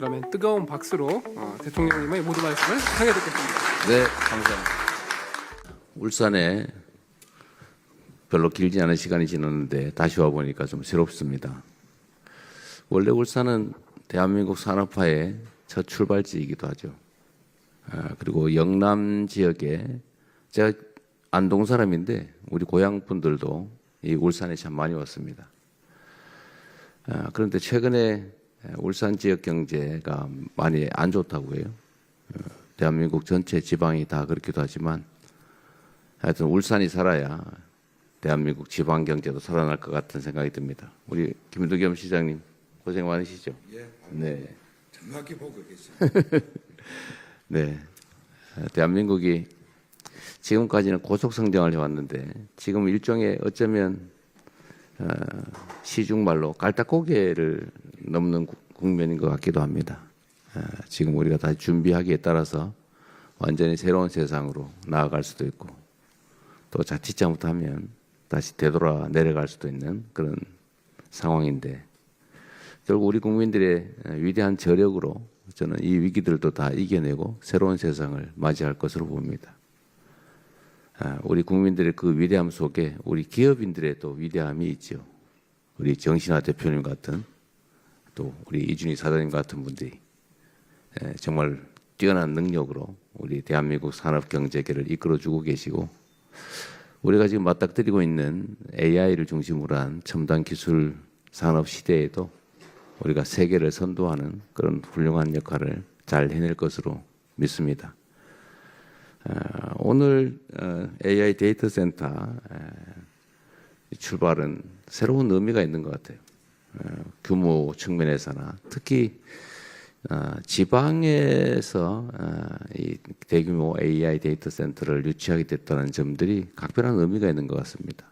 그러면 뜨거운 박수로 어, 대통령님의 모든 말씀을 하게 듣겠습니다. 네, 감사합니다. 울산에 별로 길지 않은 시간이 지났는데 다시 와 보니까 좀 새롭습니다. 원래 울산은 대한민국 산업화의 첫 출발지이기도 하죠. 아, 그리고 영남 지역에 제가 안동 사람인데 우리 고향 분들도 이 울산에 참 많이 왔습니다. 아, 그런데 최근에 울산 지역 경제가 많이 안 좋다고 해요. 대한민국 전체 지방이 다 그렇기도 하지만 하여튼 울산이 살아야 대한민국 지방 경제도 살아날 것 같은 생각이 듭니다. 우리 김두겸 시장님 고생 많으시죠? 예, 네. 정확히 보고 계세요. 네. 어, 대한민국이 지금까지는 고속 성장을 해왔는데 지금 일종의 어쩌면 어, 시중말로 깔딱고개를 넘는 구- 국면인 것 같기도 합니다. 어, 지금 우리가 다시 준비하기에 따라서 완전히 새로운 세상으로 나아갈 수도 있고 또 자칫 잘못하면 다시 되돌아 내려갈 수도 있는 그런 상황인데 결국 우리 국민들의 위대한 저력으로 저는 이 위기들도 다 이겨내고 새로운 세상을 맞이할 것으로 봅니다. 아, 우리 국민들의 그 위대함 속에 우리 기업인들의 또 위대함이 있죠. 우리 정신화 대표님 같은 또 우리 이준희 사장님 같은 분들이 에, 정말 뛰어난 능력으로 우리 대한민국 산업 경제계를 이끌어주고 계시고 우리가 지금 맞닥뜨리고 있는 AI를 중심으로 한 첨단 기술 산업 시대에도 우리가 세계를 선도하는 그런 훌륭한 역할을 잘 해낼 것으로 믿습니다. 어, 오늘 어, AI 데이터 센터 에, 출발은 새로운 의미가 있는 것 같아요. 어, 규모 측면에서나 특히 어, 지방에서 어, 이 대규모 AI 데이터 센터를 유치하게 됐다는 점들이 각별한 의미가 있는 것 같습니다.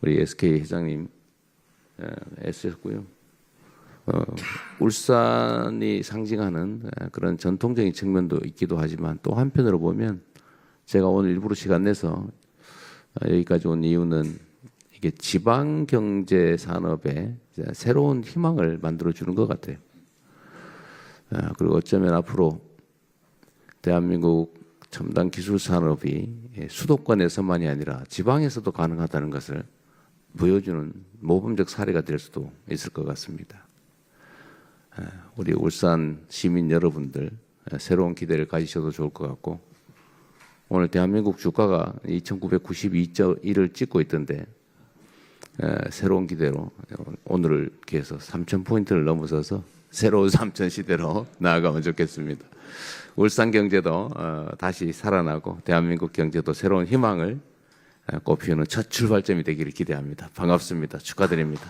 우리 SK 회장님 어, 애쓰셨고요. 어, 울산이 상징하는 에, 그런 전통적인 측면도 있기도 하지만 또 한편으로 보면 제가 오늘 일부러 시간 내서 어, 여기까지 온 이유는 이게 지방 경제 산업에 새로운 희망을 만들어 주는 것 같아요. 아, 그리고 어쩌면 앞으로 대한민국 첨단 기술 산업이 예, 수도권에서만이 아니라 지방에서도 가능하다는 것을 보여주는 모범적 사례가 될 수도 있을 것 같습니다. 아, 우리 울산 시민 여러분들 아, 새로운 기대를 가지셔도 좋을 것 같고 오늘 대한민국 주가가 2,992.1을 찍고 있던데 에, 새로운 기대로 오늘을 기해서 3천 포인트를 넘어서서 새로운 3천 시대로 나아가면 좋겠습니다. 울산 경제도 어, 다시 살아나고 대한민국 경제도 새로운 희망을 에, 꽃피우는 첫 출발점이 되기를 기대합니다. 반갑습니다. 축하드립니다.